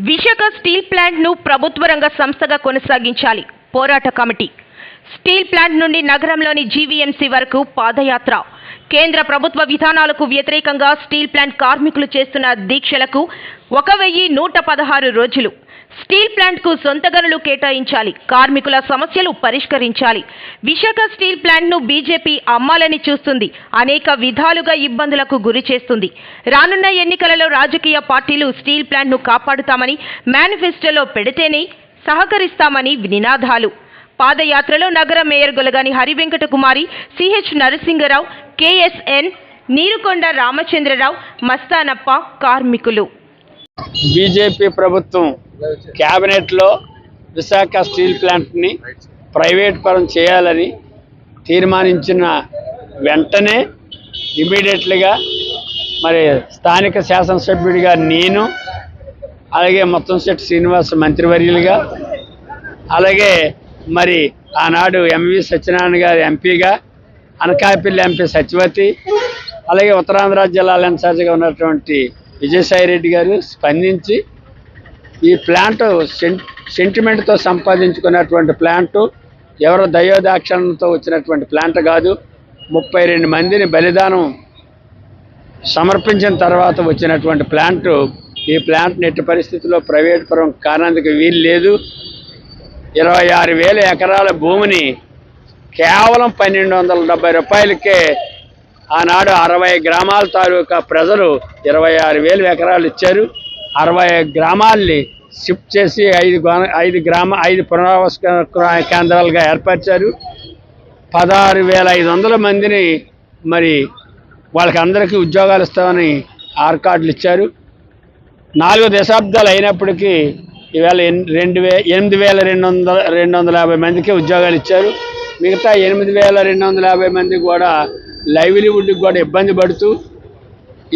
Visakha steel ప్లాంట్ను ప్రభుత్వ రంగ సంస్థగా కొనసాగించాలి. పోరాట కమిటీ. స్టీల్ ప్లాంట్ నుండి నగరంలోని జీవీఎంసీ వరకు పాదయాత్ర. కేంద్ర ప్రభుత్వ విధానాలకు వ్యతిరేకంగా స్టీల్ ప్లాంట్ కార్మికులు చేస్తున్న దీక్షలకు ఒక వెయ్యి నూట పదహారు రోజులు. స్టీల్ ప్లాంట్కు సొంత గనులు కేటాయించాలి. కార్మికుల సమస్యలు పరిష్కరించాలి. విశాఖ స్టీల్ ప్లాంట్ను బీజేపీ అమ్మాలని చూస్తుంది. అనేక విధాలుగా ఇబ్బందులకు గురి చేస్తుంది. రానున్న ఎన్నికలలో రాజకీయ పార్టీలు స్టీల్ ప్లాంట్ను కాపాడుతామని మేనిఫెస్టోలో పెడితేనే సహకరిస్తామని నినాదాలు. పాదయాత్రలో నగర mayor Golagani Harivenkata Kumari CH Narasingarao KSN Neerukonda Ramachandra Rao Mastanappa కార్మికులు. బీజేపీ ప్రభుత్వం క్యాబినెట్లో విశాఖ స్టీల్ ప్లాంట్ని ప్రైవేట్ పరం చేయాలని తీర్మానించిన వెంటనే ఇమీడియట్లీగా మరి స్థానిక శాసనసభ్యుడిగా నేను అలాగే మొత్తం శెట్టి శ్రీనివాస్ మంత్రివర్యులుగా అలాగే మరి ఆనాడు ఎంవి సత్యనారాయణ గారి ఎంపీగా అనకాపల్లి ఎంపీ సత్యవతి అలాగే ఉత్తరాంధ్ర జిల్లాల ఇన్ఛార్జిగా ఉన్నటువంటి విజయసాయి రెడ్డి గారు స్పందించి ఈ ప్లాంట్ సెంట్ సెంటిమెంట్తో సంపాదించుకున్నటువంటి ప్లాంట్ ఎవరో దయోదాక్షణతో వచ్చినటువంటి ప్లాంట్ కాదు. ముప్పై రెండు మందిని బలిదానం సమర్పించిన తర్వాత వచ్చినటువంటి ప్లాంట్ ఈ ప్లాంట్ నెట్టి పరిస్థితుల్లో ప్రైవేట్ పరం కానందుకు వీలు లేదు. ఇరవై ఆరు వేల ఎకరాల భూమిని కేవలం పన్నెండు వందల డెబ్బై రూపాయలకే ఆనాడు అరవై గ్రామాల తాలూకా ప్రజలు ఇరవై ఆరు వేలు ఎకరాలు ఇచ్చారు. అరవై గ్రామాల్ని షిఫ్ట్ చేసి ఐదు ఐదు గ్రామ ఐదు పునరావాస కేంద్రాలుగా ఏర్పరిచారు. పదహారు వేల ఐదు వందల మందిని మరి వాళ్ళకి అందరికీ ఉద్యోగాలు ఇస్తామని ఆర్ కార్డులు ఇచ్చారు. నాలుగు దశాబ్దాలు అయినప్పటికీ ఈవేళ రెండు వే ఎనిమిది వేల రెండు వందల రెండు వందల యాభై మందికి ఉద్యోగాలు ఇచ్చారు. మిగతా ఎనిమిది వేల రెండు వందల యాభై మంది కూడా లైవ్లీవుడ్కి కూడా ఇబ్బంది పడుతూ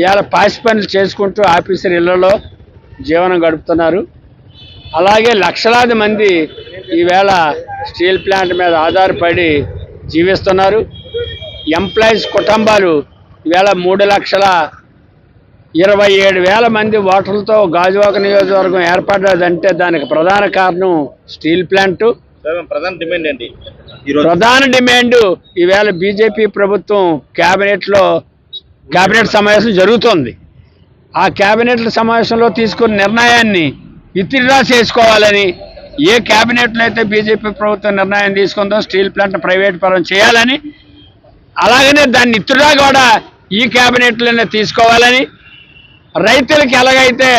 ఇవాళ పాసి పనులు చేసుకుంటూ ఆఫీసర్ ఇళ్ళలో జీవనం గడుపుతున్నారు. అలాగే లక్షలాది మంది ఈవేళ స్టీల్ ప్లాంట్ మీద ఆధారపడి జీవిస్తున్నారు. ఎంప్లాయీస్ కుటుంబాలు ఈవేళ మూడు లక్షల ఇరవై ఏడు వేల మంది ఓటర్లతో గాజువాక నియోజకవర్గం ఏర్పడ్డదంటే దానికి ప్రధాన కారణం స్టీల్ ప్లాంటు. ప్రధాన డిమాండ్ ఈరోజు ప్రధాన డిమాండ్ ఈవేళ బీజేపీ ప్రభుత్వం క్యాబినెట్లో క్యాబినెట్ సమావేశం జరుగుతోంది. ఆ క్యాబినెట్ల సమావేశంలో తీసుకున్న నిర్ణయాన్ని విత్డ్రా చేసుకోవాలని ఏ క్యాబినెట్లో అయితే బీజేపీ ప్రభుత్వం నిర్ణయం తీసుకుందో స్టీల్ ప్లాంట్ ప్రైవేట్ పరం చేయాలని అలాగనే దాన్ని ఇత్తుడా కూడా ఈ క్యాబినెట్లోనే తీసుకోవాలని రైతులకి ఎలాగైతే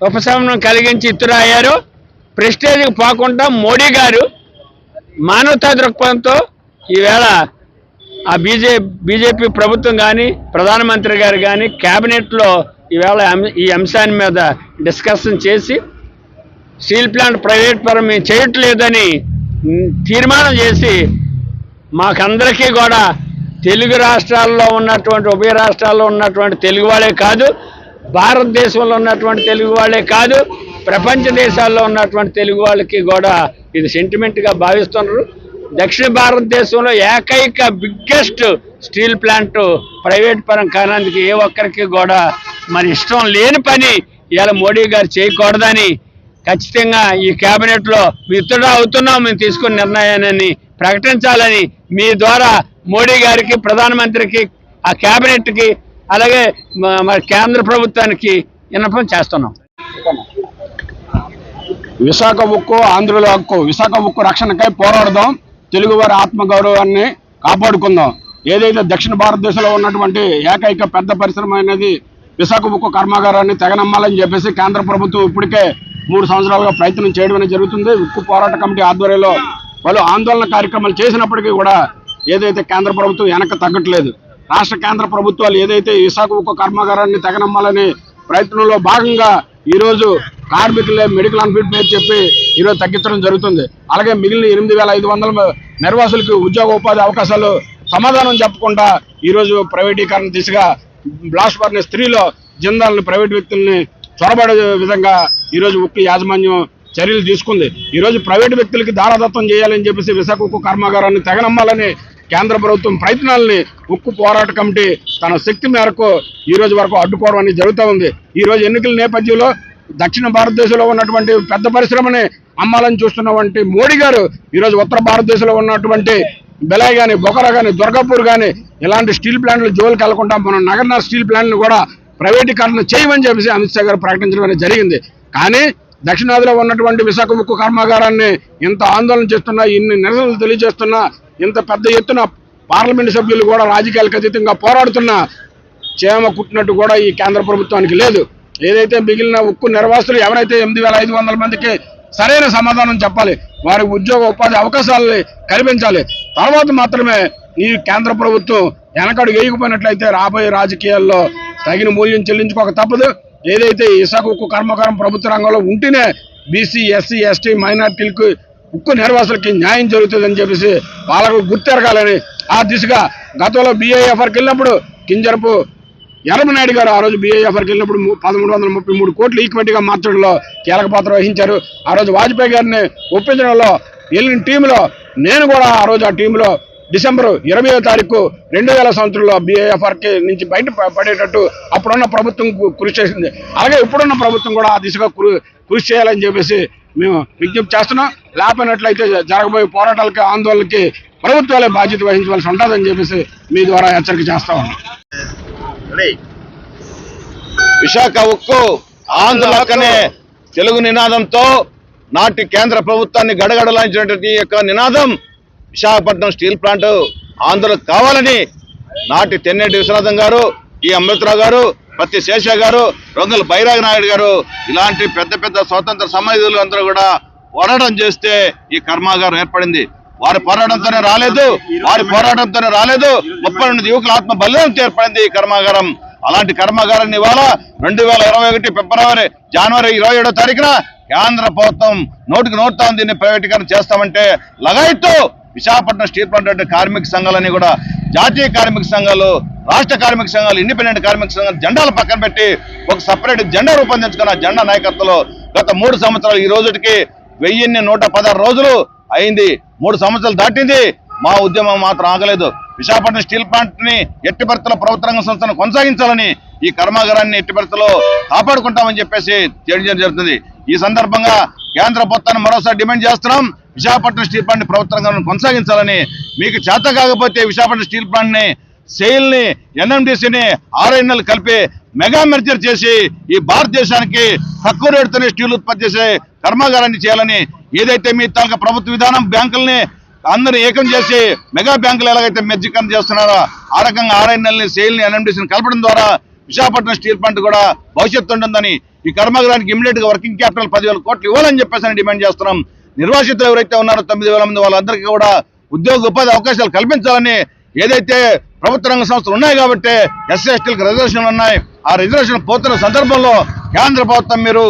ఉపశమనం కలిగించి ఇత్తుడా అయ్యారో ప్రెస్టేజ్కి పోకుండా మోడీ గారు మానవతా దృక్పథంతో ఈవేళ ఆ బీజే బీజేపీ ప్రభుత్వం కానీ ప్రధానమంత్రి గారు కానీ క్యాబినెట్లో ఈవేళ ఈ అంశాన్ని మీద డిస్కషన్ చేసి స్టీల్ ప్లాంట్ ప్రైవేట్ పరం మేము చేయట్లేదని తీర్మానం చేసి మాకందరికీ కూడా తెలుగు రాష్ట్రాల్లో ఉన్నటువంటి ఉభయ రాష్ట్రాల్లో ఉన్నటువంటి తెలుగు వాళ్ళే కాదు భారతదేశంలో ఉన్నటువంటి తెలుగు వాళ్ళే కాదు ప్రపంచ దేశాల్లో ఉన్నటువంటి తెలుగు వాళ్ళకి కూడా ఇది సెంటిమెంట్గా భావిస్తున్నారు. దక్షిణ భారతదేశంలో ఏకైక బిగ్గెస్ట్ స్టీల్ ప్లాంట్ ప్రైవేట్ పరం కానందుకు ఏ ఒక్కరికి కూడా మరి ఇష్టం లేని పని ఇవాళ మోడీ గారు చేయకూడదని ఖచ్చితంగా ఈ క్యాబినెట్లో మిత్రుడు అవుతున్నాం మేము తీసుకున్న నిర్ణయాన్ని ప్రకటించాలని మీ ద్వారా మోడీ గారికి ప్రధానమంత్రికి ఆ క్యాబినెట్కి అలాగే మరి కేంద్ర ప్రభుత్వానికి విన్నపం చేస్తున్నాం. విశాఖ ఉక్కు ఆంధ్రుల హక్కు. విశాఖ ఉక్కు రక్షణకై పోరాడదాం. తెలుగువారి ఆత్మగౌరవాన్ని కాపాడుకుందాం. ఏదైతే దక్షిణ భారతదేశంలో ఉన్నటువంటి ఏకైక పెద్ద పరిశ్రమ అనేది విశాఖ ఉక్కు కర్మాగారాన్ని తెగనమ్మాలని చెప్పేసి కేంద్ర ప్రభుత్వం ఇప్పటికే మూడు సంవత్సరాలుగా ప్రయత్నం చేయడం అనేది జరుగుతుంది. ఉక్కు పోరాట కమిటీ ఆధ్వర్యంలో వాళ్ళు ఆందోళన కార్యక్రమాలు చేసినప్పటికీ కూడా ఏదైతే కేంద్ర ప్రభుత్వం వెనక తగ్గట్లేదు రాష్ట్ర కేంద్ర ప్రభుత్వాలు ఏదైతే విశాఖ ఉక్కు కర్మాగారాన్ని తెగనమ్మాలని ప్రయత్నంలో భాగంగా ఈరోజు కార్మికులే మెడికల్ అన్ఫిట్ పేరు చెప్పి ఈరోజు తగ్గించడం జరుగుతుంది. అలాగే మిగిలిన ఎనిమిది వేల ఐదు వందల నిర్వాసులకు ఉద్యోగ ఉపాధి అవకాశాలు సమాధానం చెప్పకుండా ఈరోజు ప్రైవేటీకరణ దిశగా బ్లాస్ట్ పడిన స్త్రీలో జిందాల్ని ప్రైవేట్ వ్యక్తుల్ని చొరబడే విధంగా ఈ రోజు ఉక్కు యాజమాన్యం చర్యలు తీసుకుంది. ఈరోజు ప్రైవేట్ వ్యక్తులకి దారదత్వం చేయాలని చెప్పేసి విశాఖ ఉక్కు కర్మాగారాన్ని తెగనమ్మాలని కేంద్ర ప్రభుత్వం ప్రయత్నాలని ఉక్కు పోరాట కమిటీ తన శక్తి మేరకు ఈ రోజు వరకు అడ్డుకోవడం అనేది జరుగుతూ ఉంది. ఈరోజు ఎన్నికల నేపథ్యంలో దక్షిణ భారతదేశంలో ఉన్నటువంటి పెద్ద పరిశ్రమని అమ్మాలని చూస్తున్నటువంటి మోడీ గారు ఈరోజు ఉత్తర భారతదేశంలో ఉన్నటువంటి బెలాయ్ కానీ బొకరా కానీ దుర్గాపూర్ కానీ ఇలాంటి స్టీల్ ప్లాంట్లు జోలికి వెళ్ళకుండా మనం నగర్నార్ స్టీల్ ప్లాంట్లు కూడా ప్రైవేటీకరణ చేయమని చెప్పేసి అమిత్ షా గారు ప్రకటించడం అనేది జరిగింది. కానీ దక్షిణాదిలో ఉన్నటువంటి విశాఖ ఉక్కు కర్మాగారాన్ని ఇంత ఆందోళన చేస్తున్నా ఇన్ని నిరసనలు తెలియజేస్తున్నా ఇంత పెద్ద ఎత్తున పార్లమెంటు సభ్యులు కూడా రాజకీయాలకు అతీతంగా పోరాడుతున్నా చేమ కుట్టినట్టు కూడా ఈ కేంద్ర ప్రభుత్వానికి లేదు. ఏదైతే మిగిలిన ఉక్కు నిర్వాసులు ఎవరైతే ఎనిమిది వేల ఐదు వందల మందికి సరైన సమాధానం చెప్పాలి. వారికి ఉద్యోగ ఉపాధి అవకాశాలని కల్పించాలి. తర్వాత మాత్రమే ఈ కేంద్ర ప్రభుత్వం వెనకడు వేయకపోయినట్లయితే రాబోయే రాజకీయాల్లో తగిన మూల్యం చెల్లించుకోక తప్పదు. ఏదైతే ఇసాకు ఉక్కు కర్మకారం ప్రభుత్వ రంగంలో ఉంటేనే బీసీ ఎస్సీ ఎస్టీ మైనార్టీలకు ఉక్కు నిర్వాసులకి న్యాయం జరుగుతుందని చెప్పేసి వాళ్ళకు గుర్తెరగాలని ఆ దిశగా గతంలో బీఐఎఫ్ఆర్కి వెళ్ళినప్పుడు కింజరపు ఎర్రమనాయుడు గారు ఆ రోజు బీఐఎఫ్ఆర్కి వెళ్ళినప్పుడు పదమూడు వందల ముప్పై మూడు కోట్లు ఈక్విటీగా మార్చడంలో కీలక పాత్ర వహించారు. ఆ రోజు వాజ్పేయి గారిని ఒప్పించడంలో వెళ్ళిన టీంలో నేను కూడా ఆ రోజు ఆ టీంలో డిసెంబర్ ఇరవయో తారీఖు రెండు వేల సంవత్సరంలో బీఐఎఫ్ఆర్కి నుంచి బయట పడేటట్టు అప్పుడున్న ప్రభుత్వం కృషి చేసింది. అలాగే ఇప్పుడున్న ప్రభుత్వం కూడా ఆ దిశగా కృ- కృషి చేయాలని చెప్పేసి మేము విజ్ఞప్తి చేస్తున్నాం. లేకపోయినట్లయితే జరగబోయే పోరాటాలకి ఆందోళనకి ప్రభుత్వాలే బాధ్యత వహించవలసి ఉంటుందని చెప్పేసి మీ ద్వారా హెచ్చరిక చేస్తా ఉన్నాం. విశాఖ ఉక్కు ఆంధ్రలోకనే తెలుగు నినాదంతో నాటి కేంద్ర ప్రభుత్వాన్ని గడగడలాంచినటువంటి యొక్క నినాదం విశాఖపట్నం స్టీల్ ప్లాంట్ ఆంధ్రకు కావాలని నాటి తెన్నేటి విశ్వనాథం గారు ఈ అమృతరావు గారు ప్రతి శేష గారు రొంగల బైరాగ నాయుడు గారు ఇలాంటి పెద్ద పెద్ద స్వతంత్ర సమాజులు అందరూ కూడా పోరాటం చేస్తే ఈ కర్మాగారం ఏర్పడింది. వారి పోరాటంతోనే రాలేదు. వారి పోరాటంతోనే రాలేదు. ముప్పై రెండు యువకుల ఆత్మ బలిదంతో ఏర్పడింది ఈ కర్మాగారం. అలాంటి కర్మాగారాన్ని ఇవాళ రెండు వేల ఇరవై ఒకటి ఫిబ్రవరి జనవరి ఇరవై ఏడో తారీఖున కేంద్ర ప్రభుత్వం నోటికి నోటుతా దీన్ని ప్రైవేటీకరణ చేస్తామంటే లగాయత్తు విశాఖపట్నం స్టీల్ ప్లాంట్ అంటే కార్మిక సంఘాలన్నీ కూడా జాతీయ కార్మిక సంఘాలు రాష్ట్ర కార్మిక సంఘాలు ఇండిపెండెంట్ కార్మిక సంఘాలు జెండాలు పక్కన పెట్టి ఒక సపరేట్ జెండా రూపొందించుకున్న జెండా నాయకత్వంలో గత మూడు సంవత్సరాలు ఈ రోజుకి వెయ్యిన్ని నూట పదహారు రోజులు అయింది. మూడు సంవత్సరాలు దాటింది. మా ఉద్యమం మాత్రం ఆగలేదు. విశాఖపట్నం స్టీల్ ప్లాంట్ని ఎట్టి ప్రభుత్వ రంగ సంస్థను కొనసాగించాలని ఈ కర్మాగారాన్ని ఎట్టి కాపాడుకుంటామని చెప్పేసి తెలియజేయడం జరుగుతుంది. ఈ సందర్భంగా కేంద్ర ప్రభుత్వాన్ని మరోసారి డిమాండ్ చేస్తున్నాం. విశాఖపట్నం స్టీల్ ప్లాంట్ని ప్రభుత్వ కొనసాగించాలని. మీకు చేత కాకపోతే విశాఖపట్నం స్టీల్ ప్లాంట్ని సెయిల్ని ఎన్ఎండిసిని ఆర్ఎన్ఎల్ కలిపి మెగా మెర్జర్ చేసి ఈ భారతదేశానికి తక్కువ రేటుతోనే స్టీల్ ఉత్పత్తి చేసే కర్మాగారాన్ని చేయాలని ఏదైతే మీ తాలూకా ప్రభుత్వ విధానం బ్యాంకుల్ని అందరూ ఏకం చేసి మెగా బ్యాంకులు ఎలాగైతే మెజ్జికం చేస్తున్నారో ఆ రకంగా ఆర్ఎన్ఎల్ని సేల్ని ఎన్ఎండిసిని కలపడం ద్వారా విశాఖపట్నం స్టీల్ ప్లాంట్ కూడా భవిష్యత్తు ఉంటుందని ఈ కర్మాగారానికి ఇమీడియట్గా వర్కింగ్ క్యాపిటల్ పదివేల కోట్లు ఇవ్వాలని చెప్పేసి డిమాండ్ చేస్తున్నాం. నిర్వాసితులు ఎవరైతే ఉన్నారో తొమ్మిది వేల మంది వాళ్ళందరికీ కూడా ఉద్యోగ ఉపాధి అవకాశాలు కల్పించాలని ఏదైతే ప్రభుత్వ రంగ సంస్థలు ఉన్నాయి కాబట్టి ఎస్సీ ఎస్టీలకు రిజర్వేషన్లు ఉన్నాయి. ఆ రిజర్వేషన్ పోతున్న సందర్భంలో కేంద్ర ప్రభుత్వం మీరు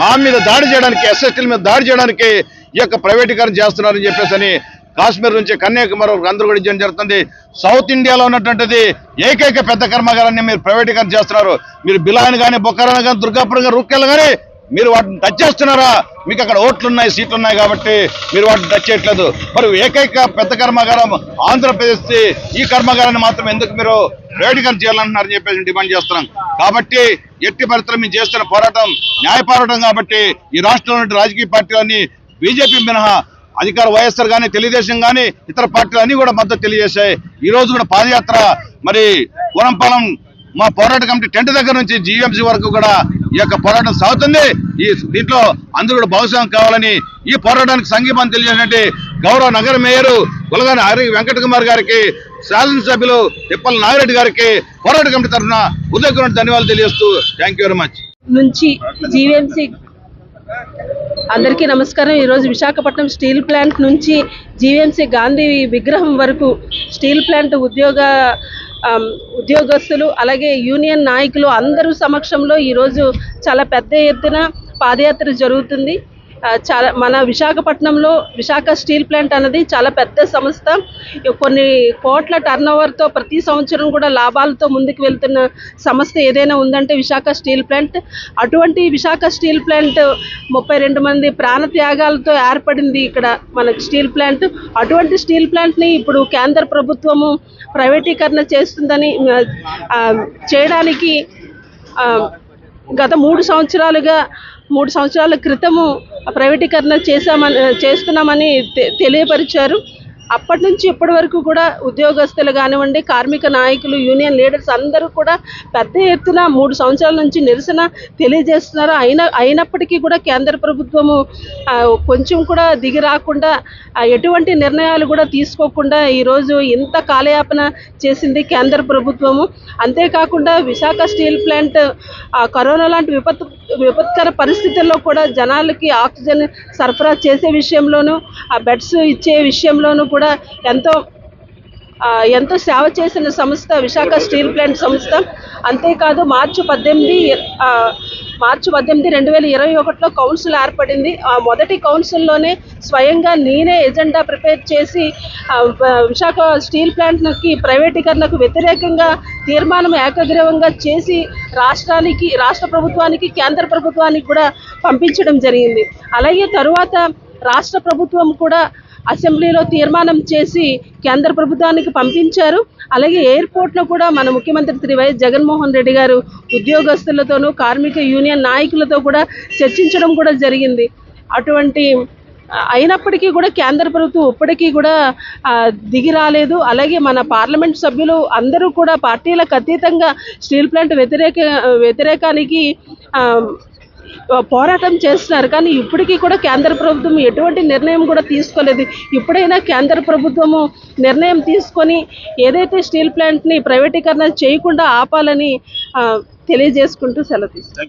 మా మీద దాడి చేయడానికి ఎస్ఎస్టీల మీద దాడి చేయడానికి ఈ యొక్క ప్రైవేటీకరణ చేస్తున్నారని చెప్పేసి అని కాశ్మీర్ నుంచి కన్యాకుమారి వరకు అందరూ కూడా ఇచ్చడం జరుగుతుంది. సౌత్ ఇండియాలో ఉన్నటువంటిది ఏకైక పెద్ద కర్మాగారాన్ని మీరు ప్రైవేటీకరణ చేస్తున్నారు. మీరు బిలాన్ కానీ బొక్కరాని కానీ దుర్గాపురం కానీ రూక్కెళ్ళ కానీ మీరు వాటిని టచ్ చేస్తున్నారా? మీకు అక్కడ ఓట్లు ఉన్నాయి సీట్లు ఉన్నాయి కాబట్టి మీరు వాటిని టచ్ చేయట్లేదు. మరి ఏకైక పెద్ద కర్మాగారం ఆంధ్రప్రదేశ్ ఈ కర్మాగారాన్ని మాత్రం ఎందుకు మీరు రేడికల్ చేయాలంటున్నారని చెప్పేసి డిమాండ్ చేస్తున్నాం. కాబట్టి ఎట్టి పరిస్థితులు మేము చేస్తున్న పోరాటం న్యాయ పోరాటం కాబట్టి ఈ రాష్ట్రంలో రాజకీయ పార్టీలన్నీ బీజేపీ మినహా అధికార వైఎస్ఆర్ కానీ తెలుగుదేశం కానీ ఇతర పార్టీలు అన్ని కూడా మద్దతు తెలియజేశాయి. ఈ రోజు కూడా పాదయాత్ర మరి పూరంపాలెం మా పోరాట కమిటీ టెంట్ దగ్గర నుంచి జీఎంసీ వరకు కూడా ఈ యొక్క పోరాటం సాగుతుంది. ఈ దీంట్లో అందరూ కూడా భాగస్వామ్యం కావాలని ఈ పోరాటానికి సంఘీభావం తెలియజేసినట్టు గౌరవ నగర మేయరు గులగాని హరి వెంకట కుమార్ గారికి శాసనసభ్యులు తిప్పల నాగిరెడ్డి గారికి పోరాట కమిటీ తరఫున ఉదయకున్న ధన్యవాదాలు తెలియజేస్తూ థ్యాంక్ యూ వెరీ మచ్. నుంచి జీవీఎంసీ అందరికీ నమస్కారం. ఈరోజు విశాఖపట్నం స్టీల్ ప్లాంట్ నుంచి జీవీఎంసీ గాంధీ విగ్రహం వరకు స్టీల్ ప్లాంట్ ఉద్యోగ ఉద్యోగస్తులు అలాగే యూనియన్ నాయకులు అందరూ సమక్షంలో ఈరోజు చాలా పెద్ద ఎత్తున పాదయాత్ర జరుగుతుంది. చాలా మన విశాఖపట్నంలో విశాఖ స్టీల్ ప్లాంట్ అనేది చాలా పెద్ద సంస్థ. కొన్ని కోట్ల టర్నోవర్తో ప్రతి సంవత్సరం కూడా లాభాలతో ముందుకు వెళ్తున్న సంస్థ ఏదైనా ఉందంటే విశాఖ స్టీల్ ప్లాంట్. అటువంటి విశాఖ స్టీల్ ప్లాంట్ ముప్పై రెండు మంది ప్రాణత్యాగాలతో ఏర్పడింది ఇక్కడ మన స్టీల్ ప్లాంట్. అటువంటి స్టీల్ ప్లాంట్ని ఇప్పుడు కేంద్ర ప్రభుత్వము ప్రైవేటీకరణ చేస్తుందని చేయడానికి గత మూడు సంవత్సరాలుగా మూడు సంవత్సరాల క్రితము ప్రైవేటీకరణ చేశామని చేస్తున్నామని తె- తెలియపరిచారు. అప్పటి నుంచి ఇప్పటి వరకు కూడా ఉద్యోగస్తులు కానివ్వండి కార్మిక నాయకులు యూనియన్ లీడర్స్ అందరూ కూడా పెద్ద ఎత్తున మూడు సంవత్సరాల నుంచి నిరసన తెలియజేస్తున్నారు. అయిన అయినప్పటికీ కూడా కేంద్ర ప్రభుత్వము కొంచెం కూడా దిగి రాకుండా ఎటువంటి నిర్ణయాలు కూడా తీసుకోకుండా ఈరోజు ఇంత కాలయాపన చేసింది కేంద్ర ప్రభుత్వము. అంతేకాకుండా విశాఖ స్టీల్ ప్లాంట్ కరోనా లాంటి విపత్తు విపత్కర పరిస్థితుల్లో కూడా జనాలకి ఆక్సిజన్ సరఫరా చేసే విషయంలోనూ ఆ బెడ్స్ ఇచ్చే విషయంలోనూ కూడా ఎంతో ఎంతో సేవ చేసిన సంస్థ విశాఖ స్టీల్ ప్లాంట్ సంస్థ. అంతేకాదు మార్చి పద్దెనిమిది మార్చి పద్దెనిమిది రెండు వేల ఇరవై ఒకటిలో కౌన్సిల్ ఏర్పడింది. ఆ మొదటి కౌన్సిల్లోనే స్వయంగా నేనే ఎజెండా ప్రిపేర్ చేసి విశాఖ స్టీల్ ప్లాంట్కి ప్రైవేటీకరణకు వ్యతిరేకంగా తీర్మానం ఏకగ్రీవంగా చేసి రాష్ట్రానికి రాష్ట్ర ప్రభుత్వానికి కేంద్ర ప్రభుత్వానికి కూడా పంపించడం జరిగింది. అలాగే తరువాత రాష్ట్ర ప్రభుత్వం కూడా అసెంబ్లీలో తీర్మానం చేసి కేంద్ర ప్రభుత్వానికి పంపించారు. అలాగే ఎయిర్పోర్ట్లో కూడా మన ముఖ్యమంత్రి శ్రీ వైఎస్ జగన్మోహన్ రెడ్డి గారు ఉద్యోగస్తులతోనూ కార్మిక యూనియన్ నాయకులతో కూడా చర్చించడం కూడా జరిగింది. అటువంటి అయినప్పటికీ కూడా కేంద్ర ప్రభుత్వం ఇప్పటికీ కూడా దిగి రాలేదు. అలాగే మన పార్లమెంట్ సభ్యులు అందరూ కూడా పార్టీలకు అతీతంగా స్టీల్ ప్లాంట్ వ్యతిరేక వ్యతిరేకానికి పోరాటం చేస్తున్నారు. కానీ ఇప్పటికీ కూడా కేంద్ర ప్రభుత్వం ఎటువంటి నిర్ణయం కూడా తీసుకోలేదు. ఇప్పుడైనా కేంద్ర ప్రభుత్వము నిర్ణయం తీసుకొని ఏదైతే స్టీల్ ప్లాంట్ని ప్రైవేటీకరణ చేయకుండా ఆపాలని ఆ, తెలియజేసుకుంటూ సెలవు